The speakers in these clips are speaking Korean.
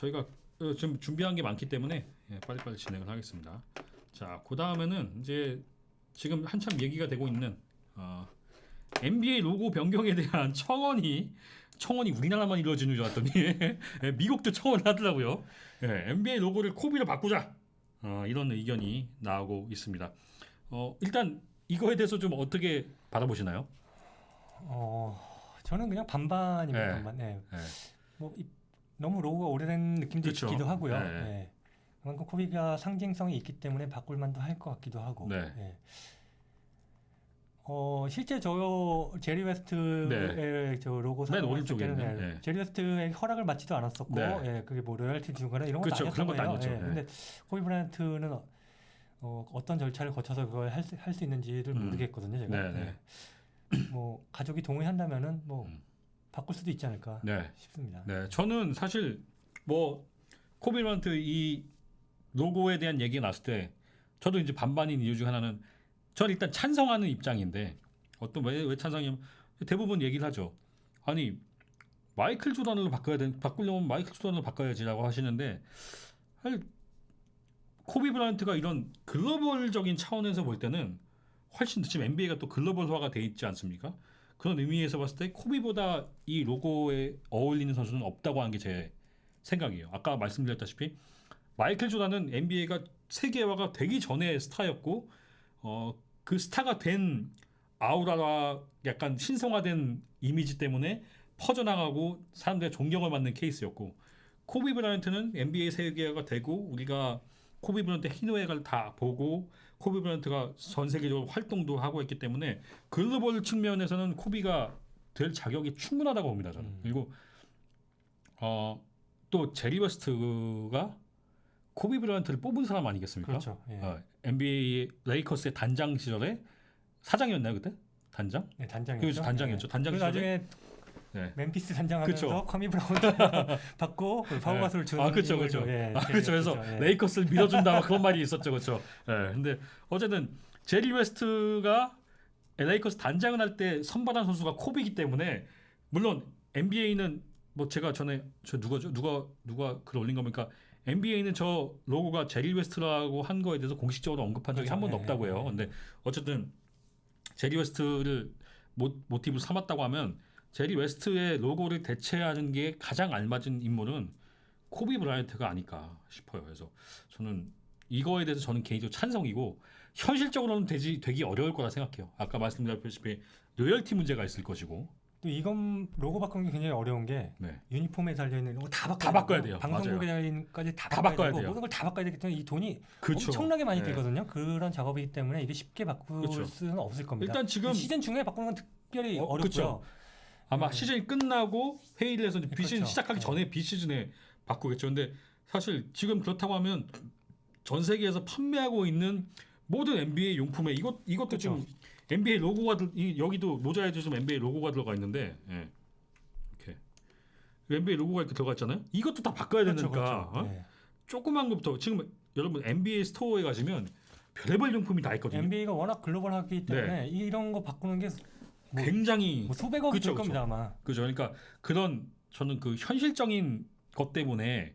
저희가 어, 지금 준비한 게 많기 때문에 예, 빨리빨리 진행을 하겠습니다. 자, 그 다음에는 이제 지금 한참 얘기가 되고 있는 어, NBA 로고 변경에 대한 청원이 청원이 우리나라만 이루어지는 줄 알았더니 예, 미국도 청원을 하더라고요. 예, NBA 로고를 코비로 바꾸자 어, 이런 의견이 나오고 있습니다. 어, 일단 이거에 대해서 좀 어떻게 받아보시나요? 어, 저는 그냥 반반입니다. 네. 반반. 네. 예. 뭐 이- 너무 로고가 오래된 느낌도 그쵸. 있기도 하고요. 네. 네. 그만큼 코비가 상징성이 있기 때문에 바꿀 만도 할 것 같기도 하고. 네. 네. 어 실제 저 제리 웨스트의 저 로고 네. 맨 사용했을 오른쪽에 때는 있는, 네, 네. 제리 웨스트의 허락을 받지도 않았었고, 네. 예, 그게 뭐 로열티 주거나 이런 것도 그쵸, 아니었던 그런 거예요. 아니었죠. 예, 네. 근데 코비 브라이언트는 어, 어, 어떤 절차를 거쳐서 그걸 할수 할수 있는지를 음. 모르겠거든요. 제가. 네, 네. 예. 뭐 가족이 동의한다면은 뭐 음. 바꿀 수도 있지 않을까 네. 싶습니다. 네, 저는 사실 뭐 코비 브라이언트 이 로고에 대한 얘기가 났을 때 저도 이제 반반인 이유 중 하나는 저는 일단 찬성하는 입장인데 어떤 왜, 왜 찬성이냐면 대부분 얘기를 하죠. 아니 마이클 조던으로 바꿔야 돼 바꾸려면 마이클 조던으로 바꿔야지라고 하시는데 사실 코비 브라이언트가 이런 글로벌적인 차원에서 볼 때는 훨씬 지금 NBA가 또 글로벌화가 돼 있지 않습니까? 그런 의미에서 봤을 때 코비보다 이 로고에 어울리는 선수는 없다고 하는 게 제 생각이에요. 아까 말씀드렸다시피 마이클 조단은 NBA가 세계화가 되기 전에 스타였고 어, 그 스타가 된 아우라와 약간 신성화된 이미지 때문에 퍼져나가고 사람들의 존경을 받는 케이스였고 코비 브라이언트는 NBA 세계화가 되고 우리가 코비 브라이언트 희노애가를 다 보고 코비 브라이언트가 전 세계적으로 활동도 하고 있기 때문에 글로벌 측면에서는 코비가 될 자격이 충분하다고 봅니다 저는 음. 그리고 어, 또 제리 웨스트가 코비 브라이언트를 뽑은 사람 아니겠습니까? 그렇죠. 예. 어, NBA 레이커스의 단장 시절에 사장이었나요 그때? 단장? 네, 단장이었죠. 그렇죠, 단장이었죠. 단장 그리고 시절에 나중에 네. 멤피스 단장하면서. 커미 브라운 받고 그 파워 네. 가수를 주는 아 그렇죠 그렇죠. 좀, 예, 아 그렇죠. 그래서. 예. 레이커스를 밀어준다 막 그런 말이 있었죠 그렇죠. 예. 근데 어쨌든 제리 웨스트가 레이커스 단장을 할 때 선발한 선수가 코비이기 때문에 물론 NBA는 뭐 제가 전에 저 누가 누가 누가 글 올린 겁니까? NBA는 저 로고가 제리 웨스트라고 한 거에 대해서 공식적으로 언급한 적이 그렇죠. 한 번도 예, 없다고 해요. 예. 근데 어쨌든 제리 웨스트를 모, 모티브로 삼았다고 하면 제리 웨스트의 로고를 대체하는 게 가장 알맞은 인물은 코비 브라이언트가 아닐까 싶어요. 그래서 저는 이거에 대해서 저는 개인적으로 찬성이고 현실적으로는 되지 되기 어려울 거라 생각해요. 아까 말씀드렸다시피 로열티 문제가 있을 것이고 또 이건 로고 바꾸는 게 굉장히 어려운 게 네. 유니폼에 달려 있는 로고 다 바꿔야, 다 바꿔야 되고, 돼요. 방송국에 달려 있는까지 다, 다 바꿔야, 바꿔야 되고 돼요. 모든 걸 다 바꿔야 되기 때문에 이 돈이 그렇죠. 엄청나게 많이 네. 들거든요. 그런 작업이기 때문에 이게 쉽게 바꿀 그렇죠. 수는 없을 겁니다. 일단 지금 시즌 중에 바꾸는 건 특별히 어, 어, 렵고요. 아마 네. 시즌이 끝나고 회의를 해서 이제 비시즌 그렇죠. 시작하기 네. 전에 비시즌에 바꾸겠죠. 근데 사실 지금 그렇다고 하면 전 세계에서 판매하고 있는 모든 NBA 용품에 이것 이것도 그렇죠. 지금 NBA 로고가 들, 이, 여기도 모자에도 지금 NBA 로고가 들어가 있는데 예. 이렇게 NBA 로고가 이렇게 들어가 있잖아요. 이것도 다 바꿔야 그렇죠, 되니까 그렇죠. 어? 네. 조그만 것부터 지금 여러분 NBA 스토어에 가시면 별의별 용품이 다 있거든요. NBA가 워낙 글로벌하기 때문에 이런 거 바꾸는 게 뭐, 굉장히 뭐 수백억이 그쵸, 들 겁니다 아마. 그죠. 그러니까 그런 저는 그 현실적인 것 때문에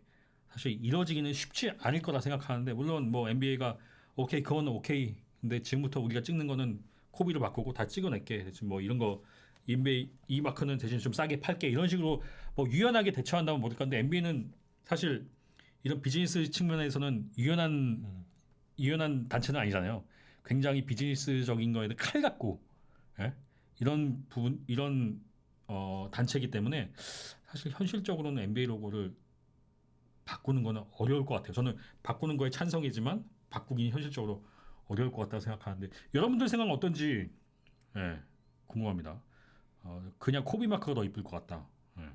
사실 이뤄지기는 쉽지 않을 거라 생각하는데 물론 뭐 NBA가 오케이 그거는 오케이. 근데 지금부터 우리가 찍는 거는 코비로 바꾸고 다 찍어낼게. 지금 뭐 이런 거 NBA 이 마크는 대신 좀 싸게 팔게 이런 식으로 뭐 유연하게 대처한다면 모를 건데 NBA는 사실 이런 비즈니스 측면에서는 유연한 음. 유연한 단체는 아니잖아요. 굉장히 비즈니스적인 거에는 칼 같고 예? 이런 부분 이런 어, 단체이기 때문에 사실 현실적으로는 NBA 로고를 바꾸는 거는 어려울 것 같아요. 저는 바꾸는 거에 찬성이지만 바꾸기는 현실적으로 어려울 것 같다고 생각하는데 여러분들 생각은 어떤지 예, 궁금합니다. 어, 그냥 코비 마크가 더 이쁠 것 같다. 예.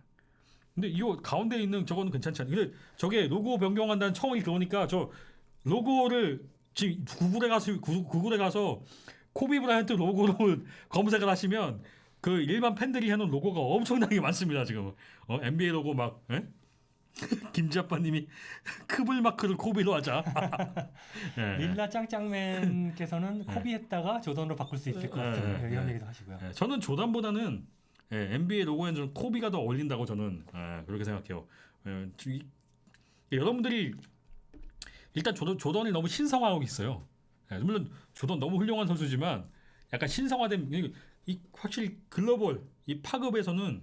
근데 이거 가운데 있는 저거는 괜찮지 않아요? 근데 저게 로고 변경한다는 청원이 들어오니까 저 로고를 지금 구글에 가서 구- 구글에 가서 코비 브라이언트 로고로 검색을 하시면 그 일반 팬들이 해놓은 로고가 엄청나게 많습니다 지금 어, NBA 로고 막 예? 김지아빠님이 크블 마크를 코비로 하자. 예. 릴라 짱짱맨께서는 네. 코비 했다가 조던으로 바꿀 수 있을 것 네, 같은 네, 이런 네. 얘기도 하시고요. 예, 저는 조단보다는 예, NBA 로고에는 좀 코비가 더 어울린다고 저는 예, 그렇게 생각해요. 예, 이- 여러분들이 일단 조던, 조던을 너무 신성화하고 있어요. 예, 물론 조던 너무 훌륭한 선수지만 약간 신성화된 이- 이 확실히 글로벌 이 파급에서는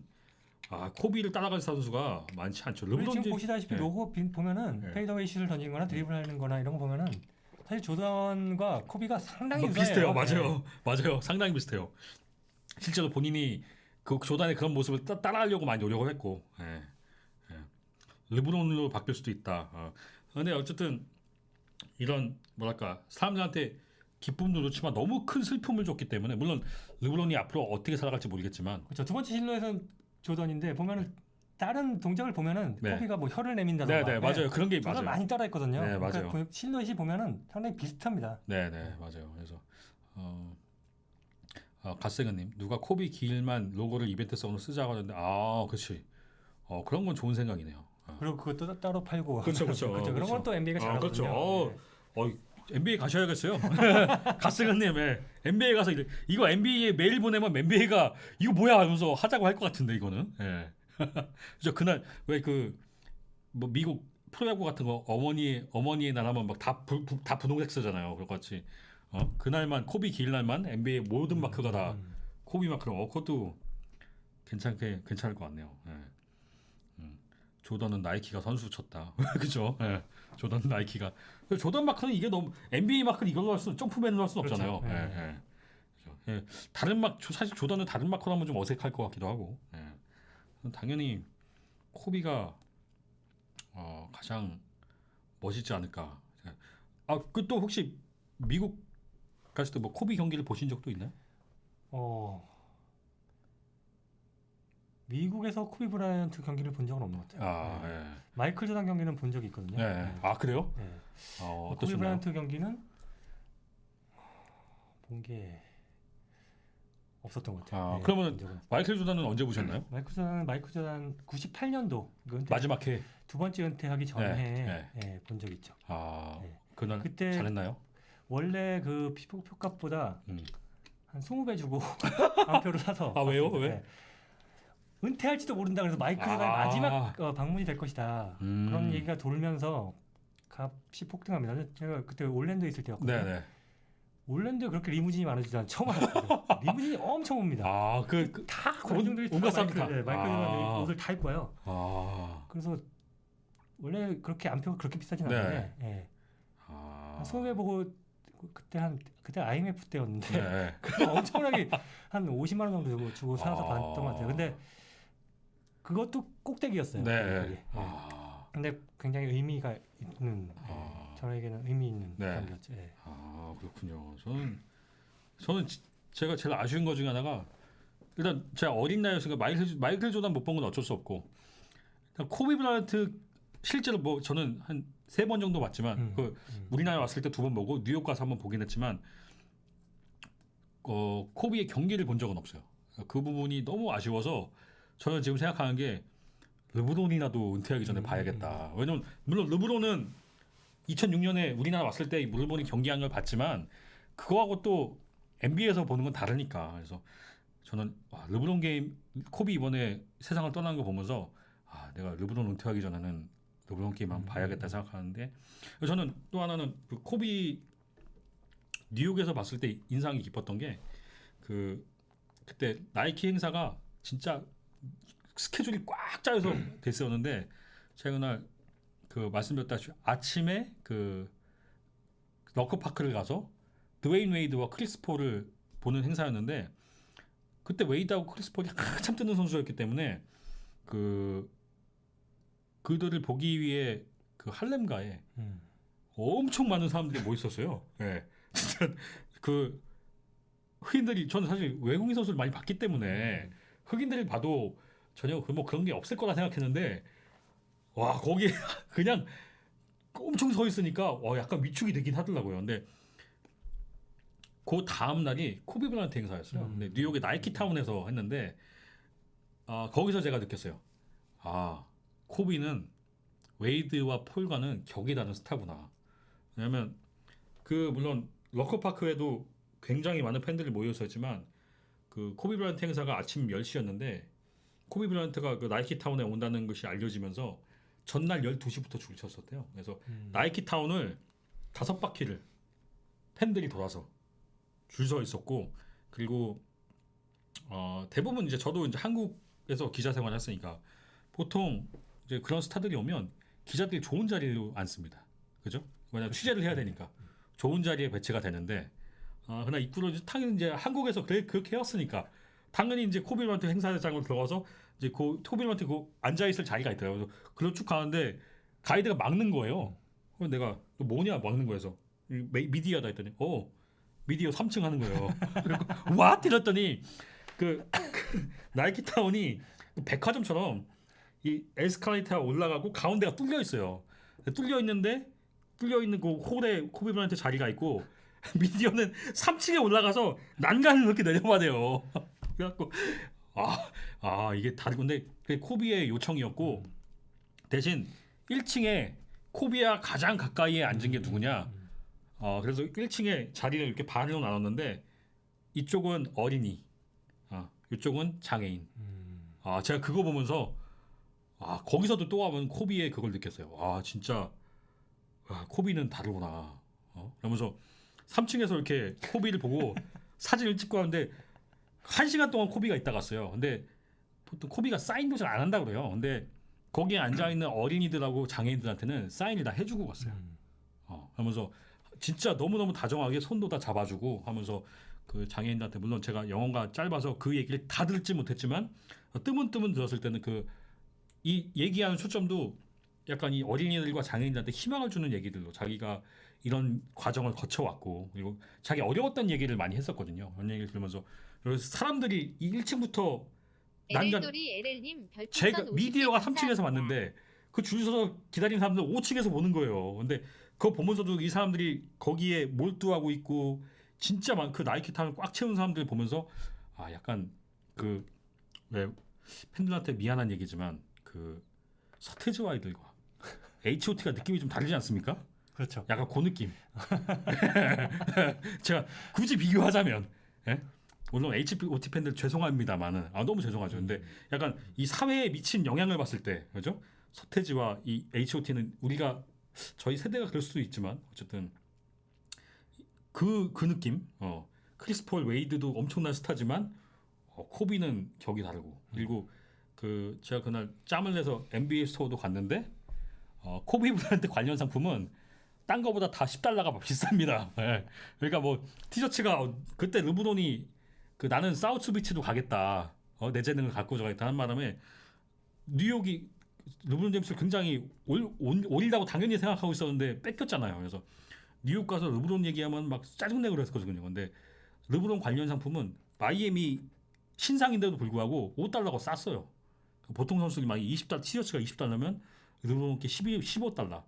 아 코비를 따라갈 선수가 많지 않죠. 르브론 지금 보시다시피 네. 로고 빈- 보면은 네. 페이더웨이 슛을 던지거나 드리블하는 거나 이런 거 보면은 사실 조던과 코비가 상당히 뭐. 비슷해요. 맞아요. 네. 맞아요. 상당히 비슷해요. 실제로 본인이 그 조단의 그런 모습을 따, 따라하려고 많이 노력을 했고, 예. 예. 르브론으로 바뀔 수도 있다. 어. 근데 어쨌든 이런 뭐랄까 사람들한테 기쁨도 좋지만 너무 큰 슬픔을 줬기 때문에 물론 르브론이 앞으로 어떻게 살아갈지 모르겠지만 그렇죠. 두 번째 실로에서는 조던인데 보면은 다른 동작을 보면은 네. 코비가 뭐 혀를 네, 내민다던가 네, 맞아요. 그런 게 맞아요. 많이 따라했거든요. 네, 맞아요. 그러니까 그 실루엣이 보면은 상당히 비슷합니다. 네, 네, 맞아요. 그래서 어, 어 갓세가님 누가 코비 길만 로고를 이벤트 성으로 쓰자고 하는데 아, 그렇지. 어 그런 건 좋은 생각이네요. 어. 그리고 그것도 따- 따로 팔고 그렇죠, 그렇죠. 그런 그렇죠. 건또 NBA가 아, 잘하거든요. 그렇죠. 어, 네. 어, NBA 가셔야겠어요. 갓세가님, 예. NBA 가서 이래- 이거 NBA에 메일 보내면 NBA가 이거 뭐야 하면서 하자고 할 것 같은데 이거는. 예. 그날 왜 그 뭐 미국 프로야구 같은 거 어머니 어머니의 나라면 막다 다 분홍색 쓰잖아요. 그런 것 같이. 어 그날만 코비 길 날만 NBA 모든 마크가 다 음. 코비 마크로 어 그것도 괜찮게 괜찮을 것 같네요. 예. 음. 조던은 나이키가 선수 쳤다. 그죠? 예. 조던 나이키가 그 조던 마크는 이게 너무 NBA 마크는 이걸로 할 수, 점프맨으로 할 수는 그렇죠. 없잖아요. 예. 예, 예. 그죠. 예. 다른 막 조- 사실 조던은 다른 마크로 하면 좀 어색할 것 같기도 하고. 예. 당연히 코비가 어, 가장 멋있지 않을까. 아, 그 또 혹시 미국 갔을 때뭐 코비 경기를 보신 적도 있나요? 어 미국에서 코비 브라이언트 경기를 본 적은 없는 것 같아요. 아, 네. 예. 마이클 조단 경기는 본 적이 있거든요. 예. 네. 아, 그래요? 네. 어, 코비? 브라이언트 경기는 본 게 없었던 것 같아요. 아, 네, 적은. 마이클 조단은 언제 보셨나요? 마이클 조단 마이클 조단 98년도 마지막 해. 두 번째 은퇴하기 전에 네, 예, 본적 있죠. 아, 네. 그날 그때 잘했나요? 원래 그 피부 표값보다 음. 한 20배 주고 한 표를 사서 아, 왜요? 봤습니다. 왜? 네. 은퇴할지도 모른다 그래서 마이클 조단의 아. 마지막 어, 방문이 될 것이다. 음. 그런 얘기가 돌면서 값이 폭등합니다. 제가 그때 올랜도에 있을 때였거든요. 네, 네. 올랜도에 그렇게 리무진이 많은지 난 처음 알았어요. 리무진이 엄청 옵니다. 아, 그, 그다 온- 관중들이 온갖 다 사람들 마이클, 다. 네, 마이클 아. 옷을 다 입고 와요. 아, 그래서 원래 그렇게 안표가 그렇게 비싸진 네. 않는데 예. 아, 소개 보고 그때 한 그때 IMF 때였는데 네. 엄청나게 한 50만 원 정도 주고, 주고 사서 아. 봤던 것 같아요. 근데 그것도 꼭대기였어요. 네. 예. 아, 근데 굉장히 의미가 있는 예. 아. 저에게는 의미 있는 네. 경기였죠. 예. 아, 그렇군요. 저는 저는 지- 제가 제일 아쉬운 것 중에 하나가 일단 제가 어린 나이였으니까 마이클 마이클 조단 못 본 건 어쩔 수 없고 코비 브라이언트 실제로 뭐 저는 한 세 번 정도 봤지만 음, 그 음. 우리나라에 왔을 때 두 번 보고 뉴욕 가서 한 번 보긴 했지만 어, 코비의 경기를 본 적은 없어요. 그 부분이 너무 아쉬워서 저는 지금 생각하는 게 르브론이라도 은퇴하기 전에 음, 봐야겠다. 왜냐면 물론 르브론은 2006년에 우리나라 왔을 때 르브론이 경기한 걸 봤지만 그거하고 또 NBA에서 보는 건 다르니까. 그래서 저는 와, 르브론 게임 코비 이번에 세상을 떠나는 거 보면서 아, 내가 르브론 은퇴하기 전에는 르브론 게임 한번 음. 봐야겠다 생각하는데 저는 또 하나는 그 코비 뉴욕에서 봤을 때 인상이 깊었던 게 그 그때 나이키 행사가 진짜 스케줄이 꽉 짜여서 됐었는데 제가 그날 그 말씀드렸다시피 아침에 그 러커파크를 가서 드웨인 웨이드와 크리스 폴을 보는 행사였는데 그때 웨이드하고 크리스 폴이 한참 뜨는 선수였기 때문에 그 그들을 보기 위해 그 할렘가에 음. 엄청 많은 사람들이 모여 있었어요. 예. 진짜 그 흑인들이 저는 사실 외국인 선수를 많이 봤기 때문에 흑인들을 봐도 전혀 그 뭐 그런 게 없을 거라 생각했는데 와 거기 그냥 엄청 서 있으니까 와 약간 위축이 되긴 하더라고요. 근데 그 다음 날이 코비 브라이언트 행사였어요. 음. 근데 뉴욕의 나이키 타운에서 했는데 아 거기서 제가 느꼈어요. 아 코비는 웨이드와 폴과는 격이 다른 스타구나. 왜냐면 그 물론 러커파크에도 굉장히 많은 팬들이 모여 있었지만 그 코비 브라이언트 행사가 아침 10시였는데 코비 브라이언트가 그 나이키 타운에 온다는 것이 알려지면서 전날 12시부터 줄 쳤었대요. 그래서 음. 나이키 타운을 다섯 바퀴를 팬들이 돌아서 줄 서 있었고 그리고 어, 대부분 이제 저도 이제 한국에서 기자 생활 했으니까 보통 이제 그런 스타들이 오면 기자들이 좋은 자리로 앉습니다. 그죠? 왜냐면 취재를 해야 되니까 좋은 자리에 배치가 되는데 어, 그러나 입구로 이제 당연히 이제 한국에서 그래, 그렇게 해왔으니까 당연히 이제 코비르만트 행사장으로 들어가서 이제 그 코비르만트 그 앉아 있을 자리가 있더라고요. 그걸 쭉 가는데 가이드가 막는 거예요. 그래서 내가 너 뭐냐 막는 거여서 미디어다 했더니 어 미디어 3층 하는 거예요. 그리고 와 이랬더니 그, 그 나이키 타운이 그 백화점처럼 이 에스컬레이터가 올라가고 가운데가 뚫려 있어요. 뚫려 있는데 뚫려 있는 그 홀에 코비 브라한테 자리가 있고 미디어는 3층에 올라가서 난간을 이렇게 내려봐야 돼요. 그래갖고 아, 아 이게 다른 건데 그게 코비의 요청이었고 대신 1층에 코비와 가장 가까이에 앉은 게 누구냐? 어 그래서 1층에 자리를 이렇게 반으로 나눴는데 이쪽은 어린이, 아 이쪽은 장애인. 음. 아 제가 그거 보면서 아 거기서도 또 한번 코비의 그걸 느꼈어요. 아 진짜 아, 코비는 다르구나. 어? 그러면서 3층에서 이렇게 코비를 보고 사진을 찍고 하는데 한 시간 동안 코비가 있다 갔어요. 근데 보통 코비가 사인도 잘 안 한다 그래요. 근데 거기에 앉아 있는 어린이들하고 장애인들한테는 사인을 다 해주고 갔어요. 음. 어, 하면서 진짜 너무 너무 다정하게 손도 다 잡아주고 하면서 그 장애인들한테 물론 제가 영어가 짧아서 그 얘기를 다 듣지 못했지만 어, 뜨문뜨문 들었을 때는 그 이 얘기하는 초점도 약간 이 어린이들과 장애인들한테 희망을 주는 얘기들로 자기가 이런 과정을 거쳐왔고 그리고 자기 어려웠던 얘기를 많이 했었거든요. 그런 얘기를 들으면서 그래서 사람들이 이 1층부터 난간 제가 50개 미디어가 감사합니다. 3층에서 왔는데 그 줄 서서 기다리는 사람들 5층에서 보는 거예요. 근데 그거 보면서도 이 사람들이 거기에 몰두하고 있고 진짜 많그 나이키 타을 꽉 채운 사람들 보면서 아 약간 그 왜 팬들한테 미안한 얘기지만 그 서태지와 아이들과 H.O.T가 느낌이 좀 다르지 않습니까? 그렇죠. 약간 그 느낌. 제가 굳이 비교하자면, 예? 물론 H.O.T 팬들 죄송합니다만은 아 너무 죄송하죠. 근데 약간 이 사회에 미친 영향을 봤을 때, 그죠? 서태지와 이 H.O.T는 우리가 저희 세대가 그럴 수도 있지만 어쨌든 그그 느낌. 어 크리스 폴 웨이드도 엄청난 스타지만 어, 코비는 격이 다르고 그리고 그 제가 그날 짬을 내서 NBA 스토어도 갔는데 어, 코비 브라이언트 관련 상품은 딴 거보다 다 10달러가 비쌉니다. 예. 그러니까 뭐 티셔츠가 어, 그때 르브론이 그 나는 사우스 비치도 가겠다. 어, 내 재능을 갖고 가겠다 하는 바람에 뉴욕이 르브론 제임스를 굉장히 올, 올, 올리다고 당연히 생각하고 있었는데 뺏겼잖아요. 그래서 뉴욕 가서 르브론 얘기하면 막 짜증내고 그랬거든요. 근데 르브론 관련 상품은 마이애미 신상인데도 불구하고 5달러가 쌌어요. 보통 선수들이 막 20달러 티셔츠가 20달러면 르브론께 12, 15달러.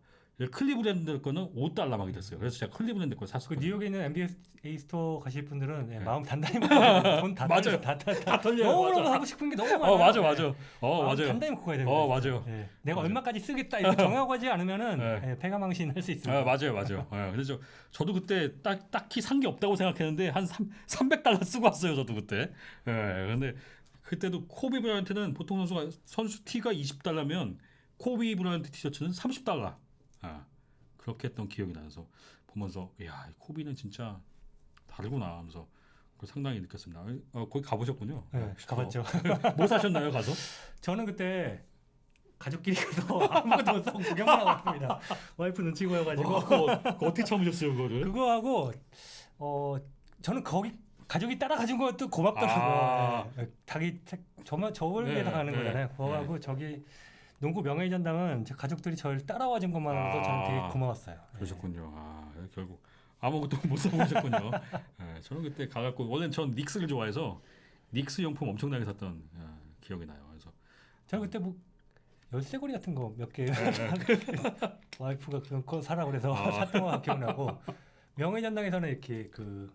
클리브랜드 거는 5달러 막이 됐어요. 그래서 제가 클리브랜드 걸 그 샀어요. 뉴욕에 있는 NBA 스토어 가실 분들은 예, 네. 마음 단단히 먹고 돈다 맞아요. 다, 다, 다, 다 털려요. 너무 너무 맞아. 하고 싶은 게 너무 많아요. 어 맞아 예. 맞아. 어 마음 맞아요. 단단히 먹고 가야 됩니다. 어 맞아요. 예. 내가 맞아요. 얼마까지 쓰겠다 이렇게 정하고 하지 않으면은 네. 예, 패가망신 할 수 있습니다. 아, 맞아요, 맞아요. 예, 그래서 저도 그때 딱 딱히 산 게 없다고 생각했는데 한 3, 300달러 쓰고 왔어요, 저도 그때. 예, 근데 그때도 코비 브라이언트는 보통 선수가 선수 티가 20달러면 코비 브라이언트 티셔츠는 30달러. 아, 그렇게 했던 기억이 나서 보면서 야, 이 코비는 진짜 다르구나 하면서 그걸 상당히 느꼈습니다. 어, 거기 가보셨군요. 네, 가봤죠. 어, 뭐 사셨나요, 가서? 저는 그때 가족끼리 가서 아무것도 못 사고 구경만 하고 왔습니다. 와이프 눈치 보여가지고 어, 그거, 그거 어떻게 참으셨어요, 그거를? 그거 하고 어 저는 거기 가족이 따라 가준 것도 고맙더라고요. 아. 예. 자기 책- 저만 저를 네, 위해서 가는 네, 거잖아요. 그거 하고 저기 농구 명예전당은 제 가족들이 저를 따라와 준 것만으로도 저는 되게 아. 고마웠어요. 예. 그러셨군요. 아, 결국 아무것도 못 사보셨군요. 예, 저는 그때 가갖고 원래는 전 닉스를 좋아해서 닉스 용품 엄청나게 샀던 아, 기억이 나요. 그래서 저는 그때 뭐 열쇠고리 같은 거 몇개 네, 와이프가 그런 거 사라 그래서 아. 샀던 거 기억나고 명예전당에서는 이렇게 그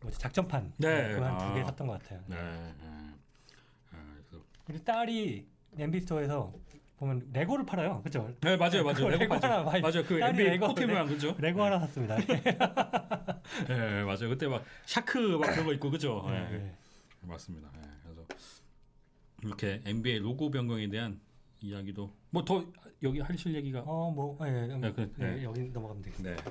뭐지 작전판 네. 그거 한두개 아. 샀던 것 같아요. 네, 예. 아, 그래서 우리 딸이 MB 스토어에서 보면 레고를 팔아요, 그죠? 네 맞아요, 맞아요. 레고 레고. 하나 많이- 맞아요. 그 딸이 NBA 레고, 코트 레- 모양 그죠? 레고 하나 샀습니다. 예, 맞아요. 그때 막 샤크 막 그런 거 있고 그죠? 예, 네, 네. 맞습니다. 예, 그래서 이렇게 NBA 로고 변경에 대한 이야기도 뭐 더 여기 하실 얘기가 어 뭐 예, 예, 네, 그- 예, 네. 여기 넘어가면 되겠습니다. 네.